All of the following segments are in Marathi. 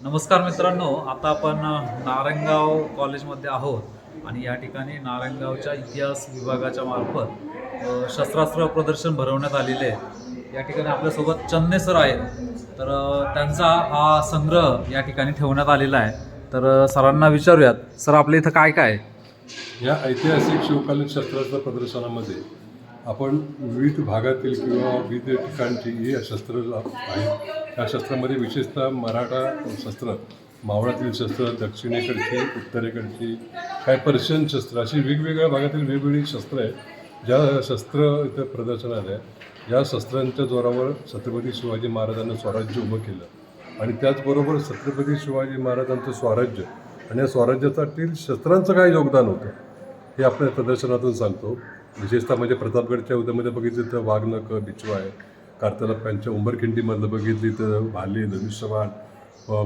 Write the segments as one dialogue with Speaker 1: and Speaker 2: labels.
Speaker 1: नमस्कार मित्रांनो आता आपण नारायणगाव कॉलेजमध्ये आहोत आणि या ठिकाणी नारायणगावच्या इतिहास विभागाच्या मार्फत शस्त्रास्त्र प्रदर्शन भरवण्यात आलेले आहे. या ठिकाणी आपल्यासोबत चन्ने सर आहेत. तर त्यांचा हा संग्रह या ठिकाणी ठेवण्यात आलेला आहे. तर सरांना विचारूयात. सर आपल्या इथं काय काय आहे?
Speaker 2: या ऐतिहासिक शिवकालीन शस्त्रास्त्र प्रदर्शनामध्ये आपण विविध भागातील किंवा विविध ठिकाणची ही शस्त्र आहेत या शस्त्रामध्ये विशेषतः मराठा शस्त्र मावळातील शस्त्र दक्षिणेकडची उत्तरेकडची काही पर्शियन शस्त्र अशी वेगवेगळ्या भागातील वेगवेगळी शस्त्र आहेत. ज्या शस्त्र इथं प्रदर्शनात आहे ज्या शस्त्रांच्या जोरावर छत्रपती शिवाजी महाराजांनी स्वराज्य उभं केलं आणि त्याचबरोबर छत्रपती शिवाजी महाराजांचं स्वराज्य आणि या स्वराज्यासाठी शस्त्रांचं काय योगदान होतं हे आपल्या प्रदर्शनातून सांगतो. विशेषतः म्हणजे प्रतापगडच्या उद्यामध्ये बघितलं तर वाघनक बिचवा आहे. कार्तलप्प्यांच्या उंबरखिंडीमधलं बघितली तर भाले धनुष्यबाण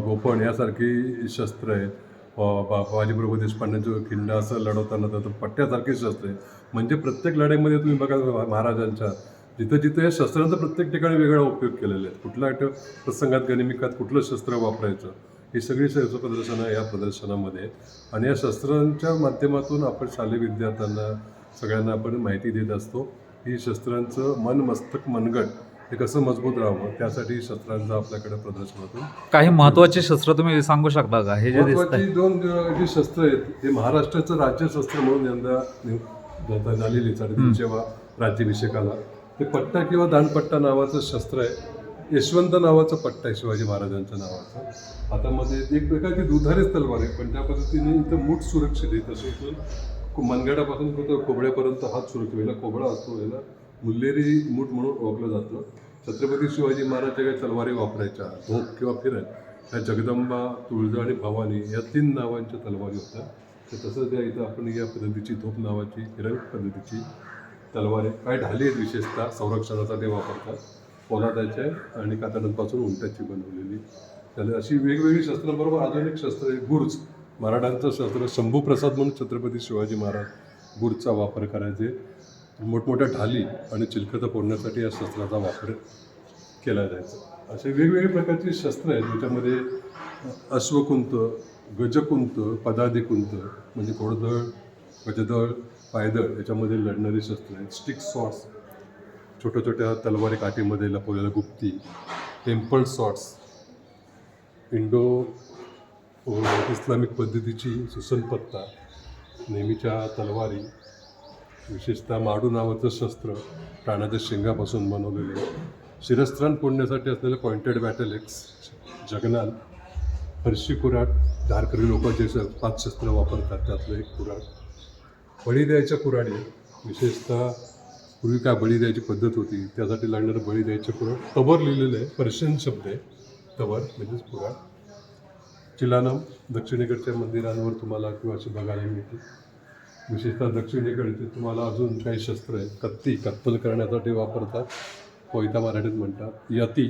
Speaker 2: गोपण यासारखी शस्त्र आहेत. बाजीप्रभू देशपांड्यांचं खिंड असं लढवताना तर पट्ट्यासारखी शस्त्र आहे म्हणजे प्रत्येक लढाईमध्ये तुम्ही बघा महाराजांच्या जिथं जिथं या शस्त्रांचा प्रत्येक ठिकाणी वेगळा उपयोग केलेला आहे. कुठल्या प्रसंगात गनिमिकात कुठलं शस्त्र वापरायचं ही सगळी शस्त्र प्रदर्शनं या प्रदर्शनामध्ये आणि या शस्त्रांच्या माध्यमातून आपण शालेय विद्यार्थ्यांना सगळ्यांना आपण माहिती देत असतो. ही शस्त्रांचं मन मस्तक मनगट हे कसं मजबूत राहावं त्यासाठी शस्त्रांचं आपल्याकडे प्रदर्शनातून
Speaker 1: काही महत्त्वाचे शस्त्र तुम्ही सांगू शकता का? हे जे
Speaker 2: महत्वाची दोन जी शस्त्र आहेत हे महाराष्ट्राचं राज्यशस्त्र म्हणून यंदा झालेली साडेतीनशेवा राज्याभिषेकाला. ते पट्टा किंवा दानपट्टा नावाचं शस्त्र आहे. यशवंत नावाचं पट्टा आहे शिवाजी महाराजांच्या नावाचं. हातामध्ये एक प्रकारची दुधारीच तलवार आहे पण त्या पद्धतीने इथं मूठ सुरक्षित आहे. तसं इथून को- मनगडापासून तो कोबड्यापर्यंत हात सुरक्षित याला कोबडा असतो याला मुल्लेरी मूठ म्हणून ओळखलं जातं. छत्रपती शिवाजी महाराज ज्या काही तलवारी वापरायच्या धोक किंवा फिरत ह्या जगदंबा तुळजा आणि भवानी या तीन नावांच्या तलवारी होत्या. तर तसं त्या इथं आपण या पद्धतीची धोप नावाची हिरण पद्धतीची तलवारी काय ढाली आहेत विशेषतः संरक्षणाचा ते वापरतात. पोलादाच्या आणि कातडांपासून उंटाची बनवलेली. त्याला अशी वेगवेगळी शस्त्रांबरोबर आधुनिक शस्त्र गुर्ज. मराठांचं शस्त्र शंभूप्रसाद म्हणून छत्रपती शिवाजी महाराज गुडचा वापर करायचे. मोठमोठ्या ढाली आणि चिलखतं फोडण्यासाठी या शस्त्राचा वापर केला जायचा. असे वेगवेगळे प्रकारची शस्त्र आहेत ज्याच्यामध्ये अश्वकुंत गजकुंत पदाधिकुंत म्हणजे घोडदळ गजदळ पायदळ याच्यामध्ये लढणारी शस्त्र आहेत. स्टिक सॉट्स छोट्या छोट्या तलवारी काठीमध्ये लपवलेल्या गुप्ती टेम्पल सॉट्स इंडो हो, हो, इस्लामिक पद्धतीची सुसनपत्ता नेहमीच्या तलवारी विशेषतः माडू नावाचं शस्त्र प्राण्याच्या शिंगापासून बनवलेले शिरस्त्राण फोडण्यासाठी असलेलं पॉइंटेड बॅटल एक्स जगनाल फरशी कुराट धारकरी लोक जे पाच शस्त्र वापरतात त्यातलं एक कुराट बळी द्यायच्या कुराडी विशेषतः पूर्वी काय बळी द्यायची पद्धत होती त्यासाठी लागणारं बळी द्यायचं कुराड तबर लिहिलेलं आहे पर्शियन शब्द आहे तबर म्हणजेच कुराड चिलानम दक्षिणेकडच्या मंदिरांवर तुम्हाला किंवा अशी बघायला मिळते विशेषतः दक्षिणेकडचे तुम्हाला अजून काही शस्त्र आहेत. कत्ती कत्तल करण्यासाठी वापरतात. कोयता मराठीत म्हणतात. यती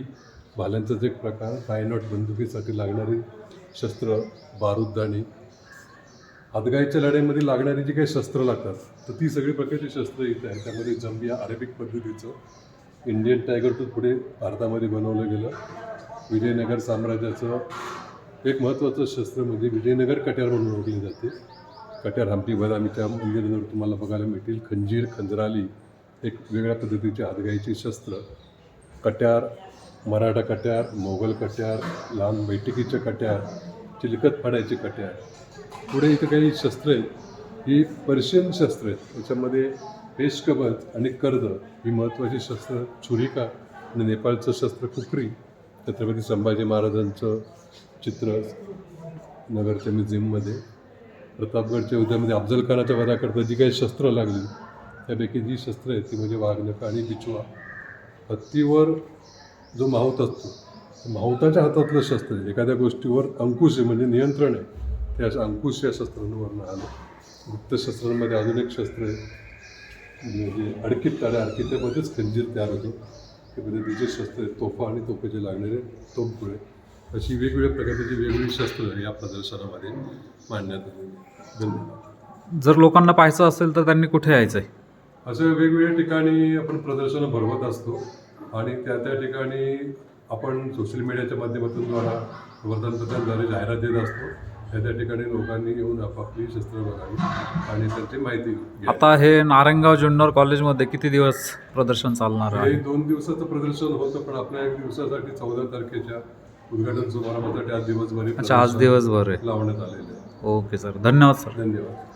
Speaker 2: भाल्यांचाच एक प्रकार. बायनॉट बंदुकीसाठी लागणारी शस्त्र बारूददाणी हातगाईच्या लढाईमध्ये लागणारी जी काही शस्त्र लागतात तर ती सगळी प्रकारची शस्त्र इथे आहेत. त्यामध्ये जंबिया अरेबिक पद्धतीचं इंडियन टायगर टूथ पुढे भारतामध्ये बनवलं गेलं. विजयनगर साम्राज्याचं एक महत्त्वाचं शस्त्र म्हणजे विजयनगर कट्यार म्हणून ओळखली जाते. कट्यार हम्पी बदामीच्या मंदिरांवर तुम्हाला बघायला मिळतील. खंजीर खंजराली एक वेगळ्या पद्धतीचे हातगाईची शस्त्र. कट्यार मराठा कट्यार मोगल कट्यार लहान बैठकीचे कट्यार चिलकत फाडायचे कट्यार. पुढे इथं काही शस्त्र आहेत. ही पर्शियन शस्त्र आहेत. त्याच्यामध्ये पेशकबत आणि कर्द ही महत्त्वाची शस्त्र. छुरिका आणि नेपाळचं शस्त्र कुकरी. छत्रपती संभाजी महाराजांचं चित्र नगरच्या म्युझियममध्ये. प्रतापगडच्या युद्धामध्ये अफजल खानाच्या वधाकरता जी काही शस्त्र लागली त्यापैकी जी शस्त्र आहेत ती म्हणजे वाघनका आणि बिचवा. हत्तीवर जो माहूत असतो माहुताच्या हातातलं शस्त्र आहे. एखाद्या गोष्टीवर अंकुश आहे म्हणजे नियंत्रण आहे. त्या अशा अंकुश या शस्त्रांवरनं आलं. गुप्तशस्त्रांमध्ये अजून एक शस्त्र आहे. म्हणजे अडकित आणि अडकीत्यामध्येच खंजीर तयार होतो. ते जे शस्त्र आहे तोफा आणि तोफेचे लागणारे तोफगोळे. अशी वेगवेगळ्या प्रकारची वेगवेगळी शस्त्र या प्रदर्शनामध्ये मांडण्यात
Speaker 1: जर लोकांना पाहायचं असेल तर त्यांनी कुठे यायचं आहे?
Speaker 2: असं वेगवेगळ्या ठिकाणी आपण प्रदर्शनं भरवत असतो आणि त्या त्या ठिकाणी आपण सोशल मीडियाच्या माध्यमातून द्वारा वर्तमानपत्रांद्वारे जाहिरात देत असतो. त्या त्या ठिकाणी लोकांनी येऊन आपापली शस्त्र बघावी आणि त्यांची माहिती
Speaker 1: आता हे नारायणगाव जुन्नर कॉलेजमध्ये किती दिवस प्रदर्शन चालणार आहे?
Speaker 2: दोन दिवसाचं प्रदर्शन होतं पण आपल्या एक दिवसासाठी चौदा तारखेच्या उद्घाटन समारंभासाठी आज दिवसभर
Speaker 1: अच्छा आज दिवसभर आहे.
Speaker 2: लावण्यात आलेले
Speaker 1: ओके सर धन्यवाद सर.
Speaker 2: धन्यवाद.